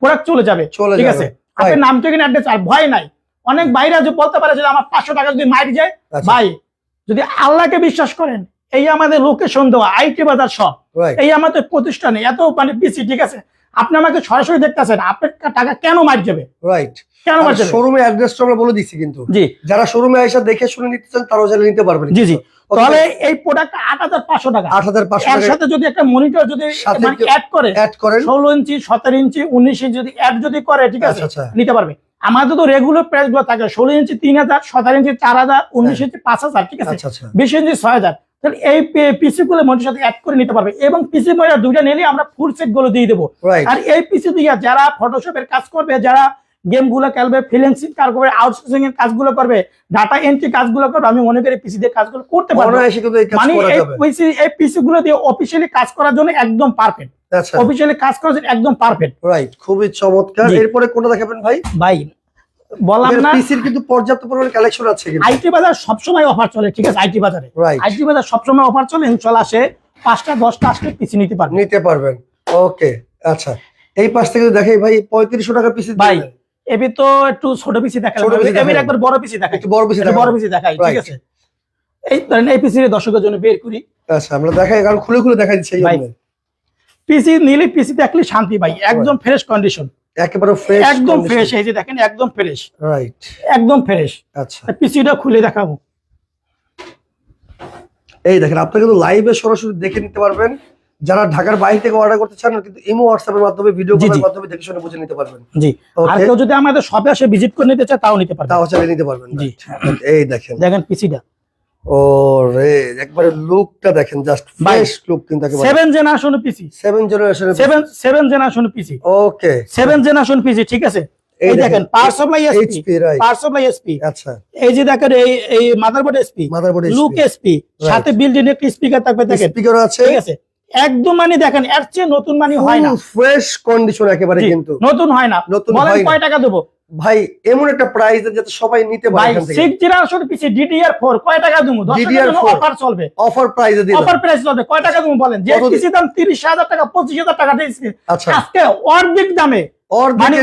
[SPEAKER 2] প্রোডাক্ট চলে যাবে। ঠিক আছে? আপনার নাম থেকে অ্যাড্রেস আর ভয় নাই। অনেক বাইরে যে বলতে পারে যে আমার পাঁচশো টাকা যদি মাইর যায়
[SPEAKER 1] আচ্ছা।
[SPEAKER 2] ভাই যদি আল্লাহকে বিশ্বাস করেন এই আমাদের লোকেশন দেওয়া আইটি বাজার সব। এই আমাদের প্রতিষ্ঠানে এত মানে পিসি ঠিক আছে? আপনি আমাকে সরাসরি দেখতেছেন আপনার টাকা কেন মার যাবে?
[SPEAKER 1] রাইট
[SPEAKER 2] কেন মার যাবে?
[SPEAKER 1] শোরুমে অ্যাড্রেসটা আমরা বলে দিচ্ছি কিন্তু।
[SPEAKER 2] জি।
[SPEAKER 1] যারা শোরুমে এসে দেখে শুনে নিতে চান তারাও চাইলে নিতে পারবেন
[SPEAKER 2] জি জি। তাহলে এই প্রোডাক্ট আট হাজার পাঁচশো টাকা।
[SPEAKER 1] আট হাজার পাঁচশো
[SPEAKER 2] এর সাথে যদি একটা মনিটর যদি মানে অ্যাড করে
[SPEAKER 1] অ্যাড করেন।
[SPEAKER 2] ষোলো ইঞ্চি সতেরো ইঞ্চি উনিশ ইঞ্চি যদি অ্যাড যদি করে ঠিক আছে?
[SPEAKER 1] আচ্ছা আচ্ছা।
[SPEAKER 2] নিতে পারবে। আমাদের তো রেগুলার প্রাইসগুলো থাকে ষোলো ইঞ্চি তিন হাজার সতেরো ইঞ্চি চার হাজার উনিশ ইঞ্চি পাঁচ হাজার ঠিক আছে?
[SPEAKER 1] আচ্ছা আচ্ছা।
[SPEAKER 2] বিশ ইঞ্চি ছয় হাজার। তাহলে এই পিসি গুলো সাথে অ্যাড করে নিতে পারবে। এবং পিসি দুইটা নিলে আমরা ফুল সেটগুলো দিয়ে দেবো। আর এই পিসি দিয়ে যারা ফটোশপের কাজ করবে যারা গেমগুলো খেলবে ফ্রিল্যান্সিং কাজ করবে আউটসোর্সিং এর কাজগুলো করবে ডাটা এন্ট্রি কাজগুলো করবে আমি মনে করি পিসি দিয়ে কাজগুলো করতে পারব। মানে এই পিসি এই পিসি গুলো দিয়ে অফিসিয়ালি কাজ করার জন্য একদম পারফেক্ট
[SPEAKER 1] আচ্ছা।
[SPEAKER 2] অফিসিয়ালি কাজ করার জন্য একদম পারফেক্ট
[SPEAKER 1] রাইট খুবই চমৎকার। এরপরে কোনটা দেখাবেন ভাই?
[SPEAKER 2] ভাই বললাম না।
[SPEAKER 1] পিসির কিন্তু পর্যাপ্ত পরিমাণে কালেকশন আছে কিন্তু।
[SPEAKER 2] আইটি বাজার সবসময় অফার চলে ঠিক আছে? আইটি বাজারে। আইটি বাজার সবসময় অফার চলে ইনশাল্লাহ আসে পাঁচটা দশটা আসলে পিসি নিতে পারবে।
[SPEAKER 1] নিতে পারবেন। ওকে আচ্ছা। এই পাশ থেকে দেখাই ভাই পঁয়ত্রিশশো টাকা পিসি
[SPEAKER 2] ভাই, এবি তো একটু ছোট পিসি দেখা
[SPEAKER 1] ছোট পিসি
[SPEAKER 2] একবার বড় পিসি দেখাই।
[SPEAKER 1] একটু বড় পিসি
[SPEAKER 2] বড় পিসি দেখাই ঠিক আছে? এই ধরেন এই পিসি দর্শকের জন্য বের করি।
[SPEAKER 1] আচ্ছা আমরা দেখাই কারণ খুলে খুলে দেখাই দিচ্ছি
[SPEAKER 2] ভাই। পিসি নিলে পিসি দেখলে শান্তি ভাই একদম ফ্রেশ কন্ডিশন
[SPEAKER 1] একেবারে ফ্রেশ
[SPEAKER 2] একদম ফ্রেশ এই যে দেখেন একদম ফ্রেশ
[SPEAKER 1] রাইট
[SPEAKER 2] একদম ফ্রেশ
[SPEAKER 1] আচ্ছা।
[SPEAKER 2] পিসিটা খুলে দেখাবো।
[SPEAKER 1] এই দেখেন আপনি কিন্তু লাইভে সরাসরি দেখে নিতে পারবেন। যারা ঢাকার বাইরে থেকে অর্ডার করতে চান কিন্তু ইমো হোয়াটসঅ্যাপের মাধ্যমে ভিডিও কলের মাধ্যমে দেখে শুনে বুঝে নিতে পারবেন।
[SPEAKER 2] জি। আর কেউ যদি আমাদের শপে এসে ভিজিট করে নিতে চায় তাও নিতে পারবে
[SPEAKER 1] তাও চালিয়ে নিতে পারবেন।
[SPEAKER 2] জি।
[SPEAKER 1] এই দেখেন।
[SPEAKER 2] দেখেন পিসিটা
[SPEAKER 1] ও রে একবারে লুকটা দেখেন জাস্ট ফ্রেশ লুক কিন্তু একেবারে।
[SPEAKER 2] সেভেন জেনারেশন পিসি
[SPEAKER 1] সেভেন জেনারেশনের
[SPEAKER 2] seven seven generation PC
[SPEAKER 1] okay
[SPEAKER 2] seven generation PC ঠিক আছে?
[SPEAKER 1] এই দেখেন,
[SPEAKER 2] power supply SP power supply SP
[SPEAKER 1] আচ্ছা।
[SPEAKER 2] এই যে দেখেন এই এই motherboard SP
[SPEAKER 1] motherboard
[SPEAKER 2] look SP সাথে বিল্ড ইন একটি স্পিকার থাকবে দেখেন।
[SPEAKER 1] স্পিকার আছে।
[SPEAKER 2] ঠিক আছে? একদম মানে দেখেন এর চেয়ে নতুন মানে হয় না।
[SPEAKER 1] ফ্রেশ কন্ডিশন একেবারে কিন্তু।
[SPEAKER 2] নতুন হয় না।
[SPEAKER 1] নতুন
[SPEAKER 2] বলেন কয় টাকা দেবো?
[SPEAKER 1] ভাই এমন একটা প্রাইস যাতে সবাই নিতে পারে
[SPEAKER 2] ভাই
[SPEAKER 1] এখান থেকে।
[SPEAKER 2] Six generation PC DDR four কয় টাকা দেবো দশ
[SPEAKER 1] DDR4
[SPEAKER 2] অফার চলবে।
[SPEAKER 1] অফার প্রাইসে দিলাম
[SPEAKER 2] অফার প্রাইস চলবে কয় টাকা দেবো বলেন? যে
[SPEAKER 1] কত
[SPEAKER 2] দাম তিরিশ হাজার টাকা পঁচিশ হাজার টাকা দিয়েছে
[SPEAKER 1] আচ্ছা।
[SPEAKER 2] আজকে অর্ধেক দামে মানে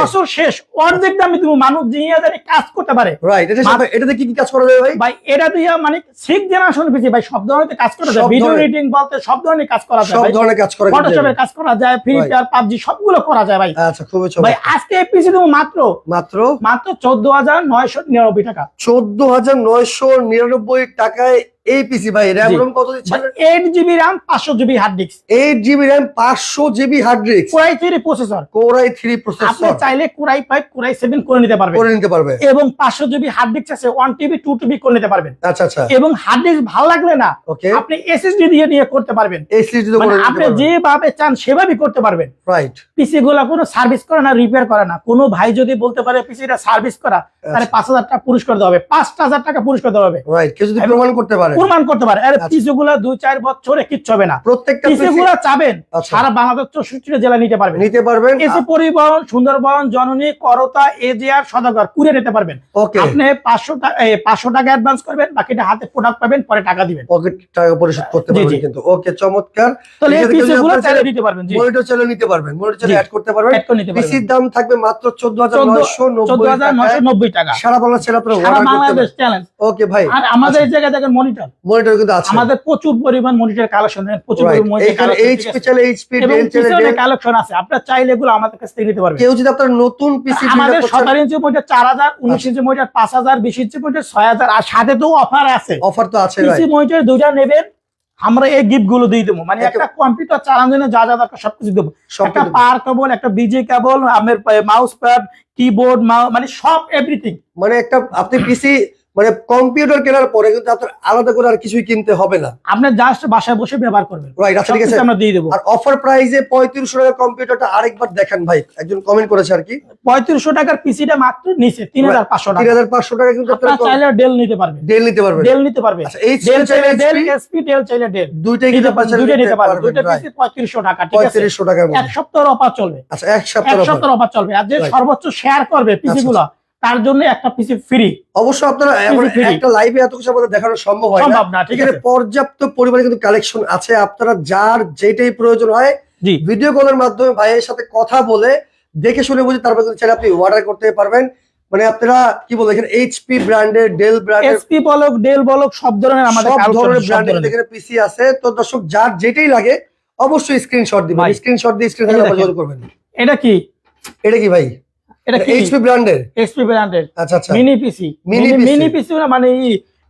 [SPEAKER 2] বছর শেষ অর্ধেক দামে তুমি মানুষ যাতে কাজ করতে পারে।
[SPEAKER 1] রাইট এটাতে কি কি কাজ করা যায় ভাই?
[SPEAKER 2] ভাই এটা দিয়ে মানে সিক্স জেনারেশন ভাই সব ধরনের কাজ করা যায়। ভিডিও। এডিটিং বলতে সব ধরনের কাজ করা যায়
[SPEAKER 1] সব ধরনের কাজ করা কিন্তু
[SPEAKER 2] ফটোশপের কাজ করা যায় ফ্রি
[SPEAKER 1] Right.
[SPEAKER 2] ফায়ার পাবজি সবগুলো করা যায় ভাই।
[SPEAKER 1] আচ্ছা
[SPEAKER 2] ভাই আজকে এই পিসি দেবো মাত্র
[SPEAKER 1] মাত্র?
[SPEAKER 2] মাত্র চোদ্দ হাজার নয়শো নিরানব্বই টাকা।
[SPEAKER 1] চোদ্দ হাজার নয়শো নিরানব্বই টাকায় এই পিসি ভাই র্যাম
[SPEAKER 2] জি।
[SPEAKER 1] কত দিচ্ছেন?
[SPEAKER 2] এইট জিবি র্যাম পাঁচশো GB hard disk
[SPEAKER 1] eight GB RAM পাঁচশো GB hard disk
[SPEAKER 2] core i three processor
[SPEAKER 1] core i three
[SPEAKER 2] আপনি চাইলে কোরাই ফাইভ কোরাই সেভেন করে নিতে পারবেন।
[SPEAKER 1] করে নিতে পারবে
[SPEAKER 2] এবং পাঁচশো জিবি হার্ড ডিস্ক আছে ওয়ান টিবি টু টিবি করে নিতে পারবেন।
[SPEAKER 1] আচ্ছা আচ্ছা।
[SPEAKER 2] এবং হার্ড ডিস্ক ভালো লাগলে না আপনি এসএসডি দিয়ে নিয়ে করতে পারবেন।
[SPEAKER 1] এই সিরিজ
[SPEAKER 2] আপনি যেভাবে চান সেভাবে করতে পারবেন।
[SPEAKER 1] রাইট
[SPEAKER 2] পিসি গুলা কোনো সার্ভিস করে না রিপেয়ার করে না। কোনো ভাই যদি বলতে পারে পিসিটা সার্ভিস করা তাহলে
[SPEAKER 1] আচ্ছা।
[SPEAKER 2] পাঁচ হাজার টাকা পুরস্কার দেওয়া হবে। পাঁচ হাজার টাকা পুরস্কার দেওয়া হবে।
[SPEAKER 1] রাইট কেউ যদি প্রমাণ করতে পারে।
[SPEAKER 2] প্রমাণ করতে পারে। আরে
[SPEAKER 1] আচ্ছা।
[SPEAKER 2] পিসি গুলা দুই চার বছরে কিচ্ছু হবে না।
[SPEAKER 1] প্রত্যেকটা
[SPEAKER 2] পিসি
[SPEAKER 1] PC
[SPEAKER 2] গুলা চাবেন
[SPEAKER 1] আচ্ছা।
[SPEAKER 2] সারা বাংলাদেশ চৌষট্টি জেলা নিতে পারবেন।
[SPEAKER 1] নিতে পারবেন।
[SPEAKER 2] এসি পরিবহন সুন্দরবন জননী করতা এজিআর সদাগর কুড়ে নিতে পারবেন।
[SPEAKER 1] ওকে।
[SPEAKER 2] আপনি পাঁচশো টাকা পাঁচশো টাকা অ্যাডভান্স করবেন বাকিটা হাতে প্রোডাক্ট পাবেন পরে টাকা দিবেন।
[SPEAKER 1] পকেট টাকা পরিশোধ করতে পারবেন কিন্তু। ওকে চমৎকার।
[SPEAKER 2] তাহলে এই
[SPEAKER 1] এক্ষেত্রে কেউ
[SPEAKER 2] পিসি
[SPEAKER 1] যদি
[SPEAKER 2] গুলো
[SPEAKER 1] আপনার
[SPEAKER 2] চাইলে নিতে পারবেন। জি।
[SPEAKER 1] মনিটর চাইলে নিতে পারবেন। মনিটর চাইলে অ্যাড করতে পারবেন।
[SPEAKER 2] করে
[SPEAKER 1] পিসির দাম থাকবে মাত্র চোদ্দ হাজার
[SPEAKER 2] চোদ্দ
[SPEAKER 1] নয়শো
[SPEAKER 2] চোদ্দ
[SPEAKER 1] নব্বই
[SPEAKER 2] হাজার নয়শো নব্বই টাকা।
[SPEAKER 1] সারা বাংলা
[SPEAKER 2] সারা বাংলাদেশ চ্যালেঞ্জ
[SPEAKER 1] ওকে ভাই।
[SPEAKER 2] আর আমাদের এই জায়গায় দেখেন মনিটর
[SPEAKER 1] মনিটর কিন্তু আছে।
[SPEAKER 2] আমাদের প্রচুর পরিমাণ মনিটর কালেকশন প্রচুর পরিমাণ
[SPEAKER 1] এইচপি? চাইলে এইচপি ডেল
[SPEAKER 2] পিছনে
[SPEAKER 1] ডেল
[SPEAKER 2] কালেকশন আছে। আপনার চাইলে এগুলো আমাদের কাছ থেকে নিতে পারবেন।
[SPEAKER 1] কেউ যদি আপনার নতুন পিসি
[SPEAKER 2] আমাদের সতেরো ইঞ্চি মনিটর চার হাজার উনিশ ইঞ্চি মনিটর পাঁচ হাজার বিশ ইঞ্চি মনিটর ছয় হাজার আর সাথে তো অফার আছে।
[SPEAKER 1] অফার তো আছে
[SPEAKER 2] পিসি
[SPEAKER 1] রাইট
[SPEAKER 2] মনিটর নেবেন আমরা এই গিফটগুলো দিয়ে দেবো। মানে একটা কম্পিউটার চালানোর জন্য যা যা দরকার সবকিছু দেবো।
[SPEAKER 1] সব
[SPEAKER 2] একটা পাওয়ার কেবল একটা বিজে কেবল আমার মাউস প্যাড কিবোর্ড মানে সব এভরিথিং
[SPEAKER 1] মানে একটা আপনি পিসি মানে কম্পিউটার কেনার পরে কিন্তু আপনার আলাদা করে আর কিছুই কিনতে হবে না।
[SPEAKER 2] আপনি জাস্ট বাসায় বসে ব্যবহার করবেন।
[SPEAKER 1] রাইট আচ্ছা ঠিক আছে।
[SPEAKER 2] আমরা দিয়ে দেবো।
[SPEAKER 1] আর অফার প্রাইসে পঁয়ত্রিশশো টাকার কম্পিউটারটা আরেকবার দেখেন ভাই একজন কমেন্ট করেছে আর কি।
[SPEAKER 2] পঁয়ত্রিশশো টাকার পিসিটা মাত্র নিচে তিন হাজার পাঁচশো
[SPEAKER 1] তিন
[SPEAKER 2] টাকা
[SPEAKER 1] হাজার পাঁচশো টাকা কিন্তু
[SPEAKER 2] আপনারা
[SPEAKER 1] আপনারা
[SPEAKER 2] চাইলে ডেল নিতে পারবেন।
[SPEAKER 1] ডেল নিতে পারবেন।
[SPEAKER 2] ডেল নিতে পারবেন।
[SPEAKER 1] আচ্ছা এই
[SPEAKER 2] ডেল চাইলে ডেল এসপি ডেল চাইলে ডেল
[SPEAKER 1] দুইটাই
[SPEAKER 2] নিতে
[SPEAKER 1] কিন্তু আপনারা
[SPEAKER 2] দুইটা
[SPEAKER 1] নিতে
[SPEAKER 2] পারবেন। দুইটা পিসি পঁয়ত্রিশশো টাকা ঠিক আছে?
[SPEAKER 1] পঁয়ত্রিশশো টাকার
[SPEAKER 2] এক সপ্তাহের অফার চলবে।
[SPEAKER 1] আচ্ছা এক।
[SPEAKER 2] সপ্তাহের অফার। চলবে। আর যে সর্বোচ্চ শেয়ার করবে পিসি গুলো তার জন্য একটা পিসি ফ্রি
[SPEAKER 1] অবশ্য আপনারা একটা লাইভে এত কিছু আমাদের দেখানো সম্ভব হয় না।
[SPEAKER 2] ঠিক
[SPEAKER 1] এখানে
[SPEAKER 2] আছে।
[SPEAKER 1] পর্যাপ্ত পরিমাণে কিন্তু কালেকশন আছে। আপনারা যার যেটাই প্রয়োজন হয় ভিডিও কলের মাধ্যমে ভাইয়ের সাথে কথা বলে দেখে শুনে বুঝে তারপর কিন্তু চাইলে আপনি অর্ডার করতে পারবেন। মানে আপনারা কি বলব এখানে এইচপি ব্র্যান্ডের ডেল ব্র্যান্ডের
[SPEAKER 2] এসপি বলক ডেল বলক সব ধরনের আমাদের
[SPEAKER 1] সব ধরনের ব্র্যান্ডের এখানে পিসি আছে। তো দর্শক যার যেটাই লাগে অবশ্যই স্ক্রিনশট দিবেন। স্ক্রিনশট দিয়ে স্ক্রিন যোগাযোগ করবেন।
[SPEAKER 2] এটা কি?
[SPEAKER 1] এটা কি ভাই?
[SPEAKER 2] এটা কি?
[SPEAKER 1] এইচপি ব্র্যান্ডের
[SPEAKER 2] এসপি ব্র্যান্ডের
[SPEAKER 1] আচ্ছা আচ্ছা।
[SPEAKER 2] Mini PC mini mini PC মানে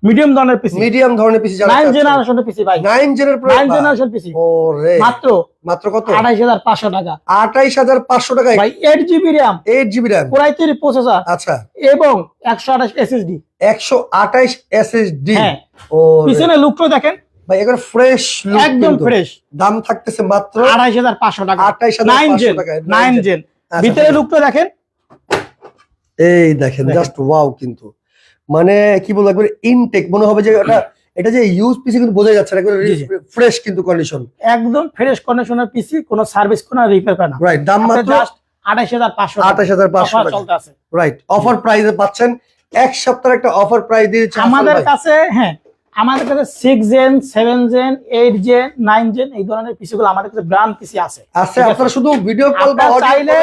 [SPEAKER 2] মিডিয়াম ধরনের পিসি
[SPEAKER 1] মিডিয়াম ধরনের পিসি যারা
[SPEAKER 2] জেনারেশনের পিসি ভাই।
[SPEAKER 1] জেনের
[SPEAKER 2] জেনারেশন পিসি
[SPEAKER 1] ওরে।
[SPEAKER 2] মাত্র
[SPEAKER 1] মাত্র কত?
[SPEAKER 2] আঠাইশ হাজার পাঁচশো টাকা।
[SPEAKER 1] আঠাইশ হাজার পাঁচশো টাকায়।
[SPEAKER 2] ভাই eight GB RAM
[SPEAKER 1] eight GB RAM
[SPEAKER 2] core i three processor
[SPEAKER 1] আচ্ছা।
[SPEAKER 2] এবং একশো আঠাশ এসএসডি
[SPEAKER 1] একশো আঠাইশ এসএসডি
[SPEAKER 2] হ্যাঁ।
[SPEAKER 1] ও
[SPEAKER 2] পিছনে লুকটা দেখেন।
[SPEAKER 1] ভাই এগুলো ফ্রেশ
[SPEAKER 2] একদম ফ্রেশ
[SPEAKER 1] দাম থাকতেছে মাত্র
[SPEAKER 2] আড়াইশ হাজার পাঁচশো টাকা।
[SPEAKER 1] আঠাইশ
[SPEAKER 2] নাইন জেন নাইন জেন ভিতরে লুকটা দেখেন।
[SPEAKER 1] এই দেখেন। জাস্ট ওয়াও কিন্তু। মানে কি বলব একবার ইনটেক মনে হবে যে এটা এটা যে ইউজ পিসি কিন্তু বোঝা যাচ্ছে না। ফ্রেশ কিন্তু কন্ডিশন
[SPEAKER 2] একদম ফ্রেশ কন্ডিশনের পিসি কোনো সার্ভিস কোনো রিপেয়ার করে না।
[SPEAKER 1] রাইট দাম মাত্র
[SPEAKER 2] জাস্ট আড়াইশ হাজার পাঁচশো
[SPEAKER 1] আঠাশ হাজার পাঁচশো
[SPEAKER 2] অফার
[SPEAKER 1] টাকা।
[SPEAKER 2] চলতে আছে
[SPEAKER 1] রাইট অফার প্রাইসে পাচ্ছেন এক সপ্তাহের একটা অফার প্রাইস দিয়েছে
[SPEAKER 2] আমাদের কাছে হ্যাঁ আমাদের কাছে six gen seven gen eight gen nine gen এই ধরনের পিসি গুলো আমাদের কাছে ব্র্যান্ড পিসি আছে। আছে।
[SPEAKER 1] আপনারা শুধু ভিডিও কল বা অডিও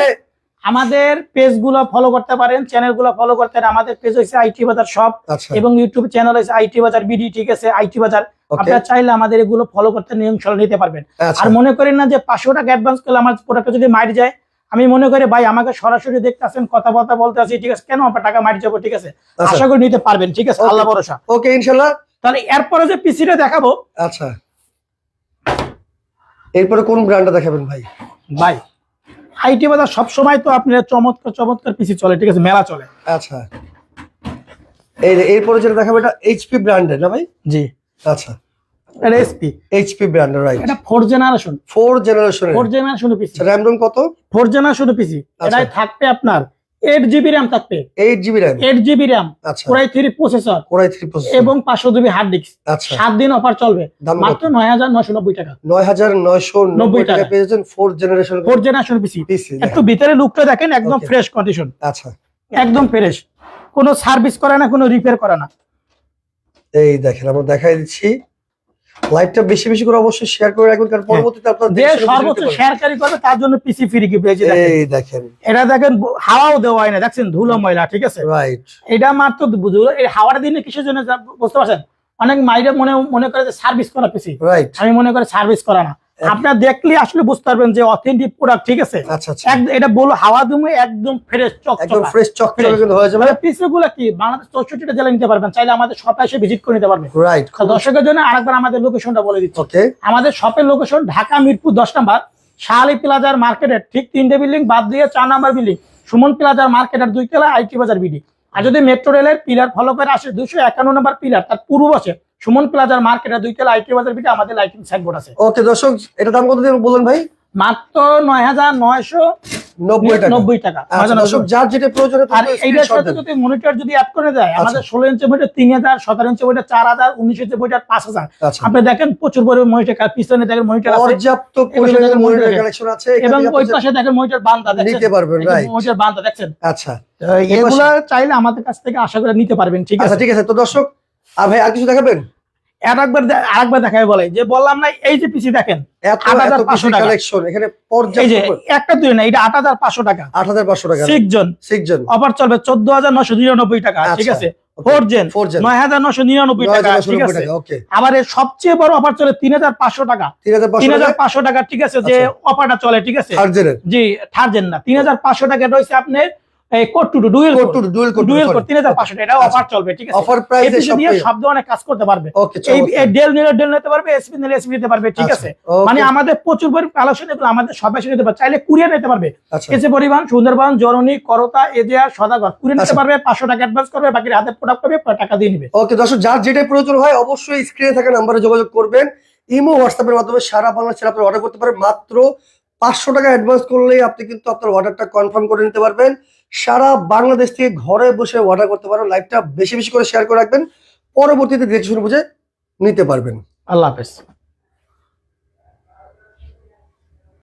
[SPEAKER 2] আমাদের পেজগুলো ফলো করতে পারেন চ্যানেলগুলো ফলো করতে পারেন। আমাদের পেজ হচ্ছে আইটি বাজার সব
[SPEAKER 1] আচ্ছা।
[SPEAKER 2] এবং ইউটিউব চ্যানেল হচ্ছে আইটি বাজার বিডি ঠিক আছে আইটি বাজার। আপনারা চাইলে আমাদের এগুলো ফলো করতে নিয়ম সরল নিতে পারবেন।
[SPEAKER 1] আচ্ছা।
[SPEAKER 2] আর মনে করেন না যে পাঁচশো টাকা অ্যাডভান্স করলে আমার প্রোডাক্ট যদি মারি যায় আমি মনে করি ভাই আমাকে সরাসরি দেখতে আসেন কথাবার্তা বলতে আছি ঠিক আছে কেন আপনার টাকা মারি যাব ঠিক আছে?
[SPEAKER 1] আচ্ছা।
[SPEAKER 2] আশা করি নিতে পারবেন ঠিক আছে আল্লাহ ভরসা।
[SPEAKER 1] ওকে ইনশাল্লাহ।
[SPEAKER 2] তাহলে এরপরে যে পিসিটা দেখাবো।
[SPEAKER 1] আচ্ছা। এরপরে কোন ব্র্যান্ডটা দেখাবেন ভাই?
[SPEAKER 2] ভাই আইটি বাজার সবসময় তো আপনার চমৎকার চমৎকার পিসি চলে ঠিক আছে? মেলা চলে।
[SPEAKER 1] আচ্ছা। এই এর এরপরে যেটা দেখাবো এটা এইচপি ব্র্যান্ডের না ভাই?
[SPEAKER 2] জি।
[SPEAKER 1] আচ্ছা।
[SPEAKER 2] এটা এসপি
[SPEAKER 1] এইচপি ব্র্যান্ডের রাইট
[SPEAKER 2] এটা four generation
[SPEAKER 1] four generation
[SPEAKER 2] four generation PC.
[SPEAKER 1] RAM ROM কত?
[SPEAKER 2] Four generation PC.
[SPEAKER 1] আচ্ছা।
[SPEAKER 2] এটাই থাকবে আপনার এইট জিবি র্যাম থাকবে।
[SPEAKER 1] Eight GB RAM
[SPEAKER 2] eight GB RAM
[SPEAKER 1] আচ্ছা।
[SPEAKER 2] Core i three processor
[SPEAKER 1] core i three processor
[SPEAKER 2] এবং পাঁচশো জিবি হার্ড ডিস্ক
[SPEAKER 1] আচ্ছা।
[SPEAKER 2] সাত দিন অফার চলবে। মাত্র নয় হাজার নয়শো নব্বই টাকা।
[SPEAKER 1] নয় হাজার নয়শো নব্বই টাকা। পেয়েছেন four generation
[SPEAKER 2] four generation PC
[SPEAKER 1] PC
[SPEAKER 2] একটু ভিতরে লুকটা দেখেন একদম ফ্রেশ কন্ডিশন
[SPEAKER 1] আচ্ছা।
[SPEAKER 2] একদম ফ্রেশ কোনো সার্ভিস করে না কোনো রিপেয়ার করে না।
[SPEAKER 1] এই দেখেন আমরা দেখাই দিচ্ছি। লাইভটা বেশি বেশি করে অবশ্যই শেয়ার করে রাখবেন কারণ পরবর্তীতে আপনারা
[SPEAKER 2] যে সর্বোচ্চ। শেয়ারকারী করবে তার জন্য পিসি ফ্রি কি পেয়েছে দেখেন।
[SPEAKER 1] এই দেখেন।
[SPEAKER 2] এটা দেখেন হাওয়াও দেওয়া হয় না দেখছেন? ধুলো ময়লা ঠিক আছে?
[SPEAKER 1] রাইট
[SPEAKER 2] এটা মাত্র বুঝলো এই হাওয়ার দিনে কিসের জন্য বুঝতে পারছেন? অনেক মাইরে মনে মনে করে যে সার্ভিস করা পিসি
[SPEAKER 1] রাইট
[SPEAKER 2] আমি মনে করি সার্ভিস করা না। আপনার দেখলে আসলে বুঝতে পারবেন যে অথেন্টিক প্রোডাক্ট ঠিক আছে?
[SPEAKER 1] আচ্ছা আচ্ছা।
[SPEAKER 2] এটা বলো হাওয়া দুমে একদম ফ্রেশ
[SPEAKER 1] একদম ফ্রেশ চকচকে হয়ে যাবে।
[SPEAKER 2] পিসি গুলো কি? বাংলাদেশ চৌষট্টিটা জেলা নিতে পারবেন চাইলে আমাদের শপে এসে ভিজিট করে নিতে পারবেন।
[SPEAKER 1] রাইট
[SPEAKER 2] দর্শকের জন্য আরেকবার আমাদের লোকেশনটা বলে দিচ্ছি।
[SPEAKER 1] ওকে
[SPEAKER 2] আমাদের শপের লোকেশন ঢাকা মিরপুর দশ নম্বর শাহালি প্লাজার মার্কেটের ঠিক তিনটে বিল্ডিং বাদ দিয়ে চার নম্বর বিল্ডিং সুমন প্লাজার মার্কেটের দুই তলা আইটি বাজার বিডি। আর যদি মেট্রো রেলের পিলার ফলো করে আসে দুশো একান্ন নম্বর পিলার তার পূর্ব বসে সুমন প্লাজার মার্কেটের দুই তলা আইটি বাজার বিডি আমাদের লাইটিং সাইনবোর্ড আছে।
[SPEAKER 1] ওকে দর্শক এটা দাম কত দিয়ে বলুন ভাই?
[SPEAKER 2] মাত্র নয় হাজার নয়শো
[SPEAKER 1] নব্বই টাকা।
[SPEAKER 2] নব্বই টাকা।
[SPEAKER 1] আচ্ছা দর্শক যার যেটা প্রয়োজন
[SPEAKER 2] আর এইটার সাথে যদি মনিটর যদি অ্যাড করে দেয় আমাদের ষোলো ইঞ্চি বইটা তিন হাজার সতেরো ইঞ্চি বইটা চার হাজার উনিশ ইঞ্চি বইটা পাঁচ হাজার।
[SPEAKER 1] আচ্ছা।
[SPEAKER 2] আপনি দেখেন প্রচুর পরিমাণ মনিটর পিছনে দেখেন মনিটর
[SPEAKER 1] পর্যাপ্ত
[SPEAKER 2] পাশে
[SPEAKER 1] পরিমাণে
[SPEAKER 2] দেখেন
[SPEAKER 1] মনিটর কালেকশন আছে।
[SPEAKER 2] এবং ওই পাশে দেখেন মনিটর বান্দা দেখছেন?
[SPEAKER 1] পারবেন
[SPEAKER 2] মনিটর বান্দা দেখছেন?
[SPEAKER 1] আচ্ছা।
[SPEAKER 2] এগুলা চাইলে আমাদের কাছ থেকে আশা করে নিতে পারবেন ঠিক
[SPEAKER 1] আচ্ছা
[SPEAKER 2] আছে?
[SPEAKER 1] ঠিক আছে। তো দর্শক আর ভাই আর কিছু দেখাবেন?
[SPEAKER 2] আরেকবার আরেকবার দেখাই বলে। যে বললাম না এই যে পিসি দেখেন
[SPEAKER 1] এত
[SPEAKER 2] আট হাজার
[SPEAKER 1] এত
[SPEAKER 2] পাঁচশো
[SPEAKER 1] বেশি
[SPEAKER 2] টাকা।
[SPEAKER 1] কালেকশন এখানে
[SPEAKER 2] এই যে
[SPEAKER 1] পর্যাপ্ত
[SPEAKER 2] একটা দুই না এটা আট হাজার পাঁচশো টাকা।
[SPEAKER 1] আট হাজার পাঁচশো টাকা।
[SPEAKER 2] Six gen.
[SPEAKER 1] Six gen.
[SPEAKER 2] Offer চলবে চোদ্দ হাজার নশো নিরানব্বই টাকা ঠিক
[SPEAKER 1] আচ্ছা,
[SPEAKER 2] আছে ফোর জেন নয় হাজার নশো নিরানব্বই টাকা ঠিক আছে? আবার এর সবচেয়ে বড় অফার চলে তিন হাজার পাঁচশো টাকা।
[SPEAKER 1] তিন হাজার পাঁচশো টাকা?
[SPEAKER 2] ঠিক আছে? যে অফারটা চলে ঠিক আছে?
[SPEAKER 1] থার্ড
[SPEAKER 2] জি থার্জেন না তিন হাজার পাঁচশো টাকা রয়েছে আপনার core two dual
[SPEAKER 1] core two dual core
[SPEAKER 2] dual core তিন হাজার পাঁচশো টাকা এটা
[SPEAKER 1] আচ্ছা।
[SPEAKER 2] অফার চলবে ঠিক আছে?
[SPEAKER 1] অফার প্রাইসে সব
[SPEAKER 2] দিয়ে সব ধরনের কাজ করতে পারবে। এই এই ডেল নিলে ডেল নিতে পারবে এসপি নিলে এসপি নিতে পারবে ঠিক আছে? মানে আমাদের প্রচুর পরিমাণ কালেকশন এগুলো আমাদের সবাই নিতে পারবে। চাইলে কুরিয়ার নিতে পারবে।
[SPEAKER 1] আচ্ছা।
[SPEAKER 2] সুন্দরবন জরনি করতা এজিআর সদাগর। কুরিয়ার নিতে
[SPEAKER 1] আচ্ছা।
[SPEAKER 2] পারবে পাঁচশো টাকা অ্যাডভান্স করবে বাকি হাতে প্রোডাক্ট পরে টাকা দিয়ে নিবে।
[SPEAKER 1] ওকে দর্শক যার যেটাই প্রয়োজন হয় অবশ্যই স্ক্রিনে থাকা নাম্বারে যোগাযোগ করবেন। ইমো হোয়াটসঅ্যাপের মাধ্যমে সারা বাংলাদেশে আপনি অর্ডার করতে পারেন। মাত্র পাঁচশো টাকা অ্যাডভান্স করলেই আপনি কিন্তু আপনার অর্ডারটা কনফার্ম করে নিতে পারবেন। সারা বাংলাদেশ থেকে ঘরে বসে অর্ডার করতে পারো। লাইভটা বেশি বেশি করে শেয়ার করে রাখবেন। পরবর্তীতে দেখে শুনে বুঝে নিতে পারবেন।
[SPEAKER 2] আল্লাহ হাফেজ।